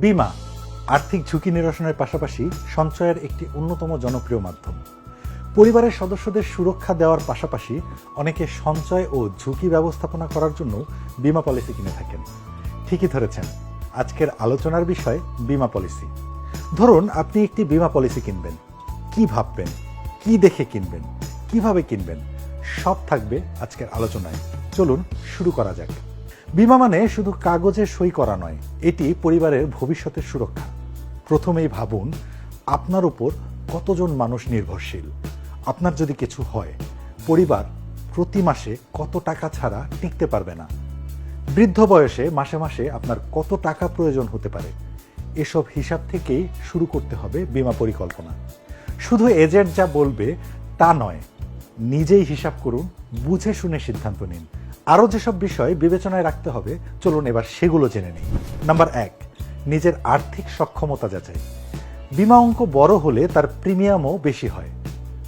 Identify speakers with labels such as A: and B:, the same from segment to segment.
A: বিমা, আর্থিক ঝুঁকি নিরসনের পাশাপাশি সঞ্চয়ের একটি অন্যতম জনপ্রিয় মাধ্যম। পরিবারের সদস্যদের সুরক্ষা দেওয়ার পাশাপাশি অনেকে সঞ্চয় ও ঝুঁকি ব্যবস্থাপনা করার জন্য বিমা পলিসি কিনে থাকেন। ঠিকই ধরেছেন, আজকের আলোচনার বিষয় বিমা পলিসি। ধরুন, আপনি একটি বিমা পলিসি কিনবেন। কি ভাববেন? কি দেখে কিনবেন? কীভাবে কিনবেন? সব থাকবে আজকের আলোচনায়। চলুন, শুরু করা যাক। বিমা মানে শুধু কাগজে সই করা নয়, এটি পরিবারের ভবিষ্যতের সুরক্ষা। প্রথমেই ভাবুন, আপনার উপর কতজন মানুষ নির্ভরশীল? আপনার যদি কিছু হয়, পরিবার প্রতি মাসে কত টাকা ছাড়া টিকতে পারবে না? বৃদ্ধ বয়সে মাসে মাসে আপনার কত টাকা প্রয়োজন হতে পারে? এসব হিসাব থেকেই শুরু করতে হবে বিমা পরিকল্পনা। শুধু এজেন্ট যা বলবে তা নয় নিজেই হিসাব করুন, বুঝে শুনে সিদ্ধান্ত নিন। আরও যেসব বিষয় বিবেচনায় রাখতে হবে, চলুন এবার সেগুলো জেনে নিই। নাম্বার এক, নিজের আর্থিক সক্ষমতা যাচাই। বিমা অঙ্ক বড় হলে তার প্রিমিয়ামও বেশি হয়।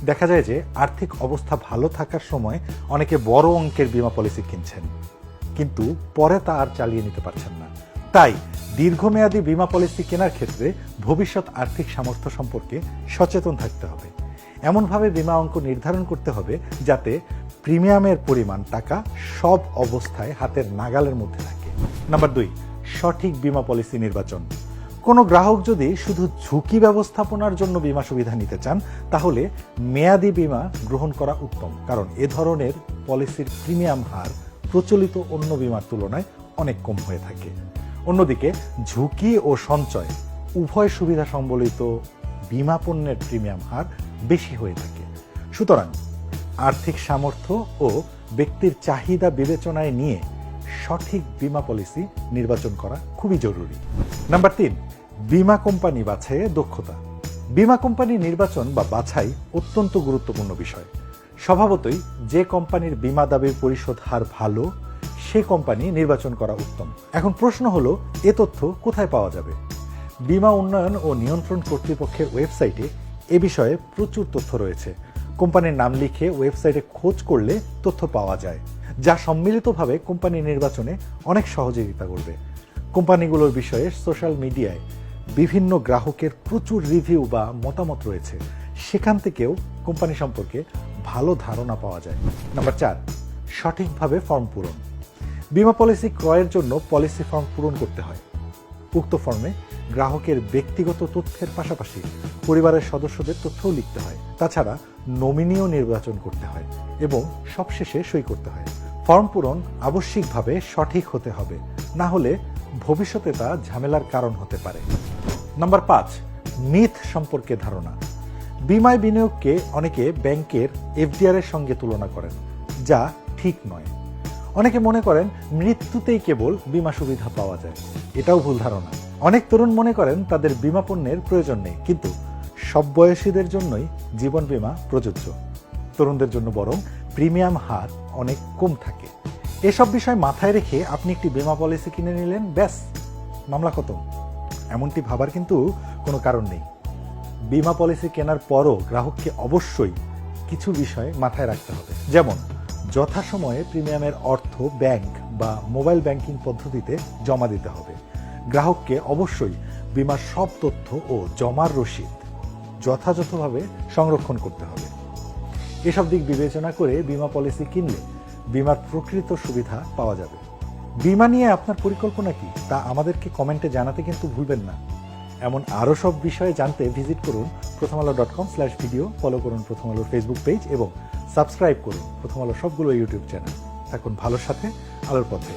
A: দেখা যায় যে আর্থিক অবস্থা ভালো থাকার সময় অনেকে বড় অঙ্কের বিমা পলিসি কিনছেন। কিন্তু পরে তা আর চালিয়ে নিতে পারছেন না। তাই দীর্ঘমেয়াদী বিমা পলিসি কেনার ক্ষেত্রে ভবিষ্যৎ আর্থিক সামর্থ্য সম্পর্কে সচেতন থাকতে হবে। এমনভাবে বিমা অঙ্ক নির্ধারণ করতে হবে যাতে প্রিমিয়ামের পরিমাণ টাকা সব অবস্থায় হাতের নাগালের মধ্যে থাকে। নাম্বার দুই, সঠিক বিমা পলিসি নির্বাচন। কোনো গ্রাহক যদি শুধু ঝুঁকি ব্যবস্থাপনার জন্য বিমা সুবিধা নিতে চান, তাহলে মেয়াদি বিমা গ্রহণ করা উত্তম, কারণ এ ধরনের পলিসির প্রিমিয়াম হার প্রচলিত অন্য বিমার তুলনায় অনেক কম হয়ে থাকে। অন্যদিকে, ঝুঁকি ও সঞ্চয় উভয় সুবিধা সম্বলিত বিমা পণ্যের প্রিমিয়াম হার বেশি হয়ে থাকে। সুতরাং আর্থিক সামর্থ্য ও ব্যক্তির চাহিদা বিবেচনায় নিয়ে সঠিক বিমা পলিসি নির্বাচন করা খুবই জরুরি। নাম্বার তিন, বিমা কোম্পানি বাছাইয়ে দক্ষতা। বিমা কোম্পানি নির্বাচন বা বাছাই অত্যন্ত গুরুত্বপূর্ণ বিষয়। স্বভাবতই যে কোম্পানির বিমা দাবির পরিশোধ হার ভালো, সে কোম্পানি নির্বাচন করা উত্তম। এখন প্রশ্ন হলো, এ তথ্য কোথায় পাওয়া যাবে? বিমা উন্নয়ন ও নিয়ন্ত্রণ কর্তৃপক্ষের ওয়েবসাইটে এ বিষয়ে প্রচুর তথ্য রয়েছে। কোম্পানির নাম লিখে ওয়েবসাইটে খোঁজ করলে তথ্য পাওয়া যায়, যা সম্মিলিতভাবে কোম্পানি নির্বাচনে অনেক সহযোগিতা করবে। কোম্পানিগুলোর বিষয়ে সোশ্যাল মিডিয়ায় বিভিন্ন গ্রাহকের প্রচুর রিভিউ বা মতামত রয়েছে। সেখান থেকেও কোম্পানি সম্পর্কে ভালো ধারণা পাওয়া যায়। নাম্বার চার, সঠিকভাবে ফর্ম পূরণ। বিমা পলিসি ক্রয়ের জন্য পলিসি ফর্ম পূরণ করতে হয়। উক্ত ফর্মে গ্রাহকের ব্যক্তিগত তথ্যের পাশাপাশি পরিবারের সদস্যদের তথ্যও লিখতে হয়। তাছাড়া নমিনিও নির্বাচন করতে হয় এবং সবশেষে সই করতে হয়। ফর্ম পূরণ আবশ্যিকভাবে সঠিক হতে হবে, না হলে ভবিষ্যতে তা ঝামেলার কারণ হতে পারে। নাম্বার পাঁচ মিথ সম্পর্কে ধারণা। বিমায় বিনিয়োগকে অনেকে ব্যাংকের এফডিআর এর সঙ্গে তুলনা করেন, যা ঠিক নয়। অনেকে মনে করেন মৃত্যুতেই কেবল বিমা সুবিধা পাওয়া যায়, এটাও ভুল ধারণা। অনেক তরুণ মনে করেন তাদের বিমা পণ্যের প্রয়োজন নেই, কিন্তু সব বয়সীদের জন্যই জীবন বিমা প্রযোজ্য। তরুণদের জন্য বরং প্রিমিয়াম হার অনেক কম থাকে। এসব বিষয় মাথায় রেখে আপনি একটি বিমা পলিসি কিনে নিলেন, ব্যাস, মামলা খতম। এমনটি ভাবার কিন্তু কোনো কারণ নেই। বিমা পলিসি কেনার পরও গ্রাহককে অবশ্যই কিছু বিষয় মাথায় রাখতে হবে। যেমন, যথাসময়ে প্রিমিয়ামের অর্থ ব্যাংক বা মোবাইল ব্যাংকিং পদ্ধতিতে জমা দিতে হবে। গ্রাহককে অবশ্যই বিমার সব তথ্য ও জমার রসিদ যথাযথভাবে সংরক্ষণ করতে হবে। এসব দিক বিবেচনা করে বিমা পলিসি কিনলে বিমার প্রকৃত সুবিধা পাওয়া যাবে। বিমা নিয়ে আপনার পরিকল্পনা কি তা আমাদেরকে কমেন্টে জানাতে কিন্তু ভুলবেন না। এমন আরও সব বিষয়ে জানতে ভিজিট করুন Prothom Alo dot com slash video, follow করুন প্রথম আলোর ফেসবুক পেজ এবং সাবস্ক্রাইব করুন প্রথম আলো সবগুলো ইউটিউব চ্যানেল। থাকুন ভালোর সাথে, আলোর পথে।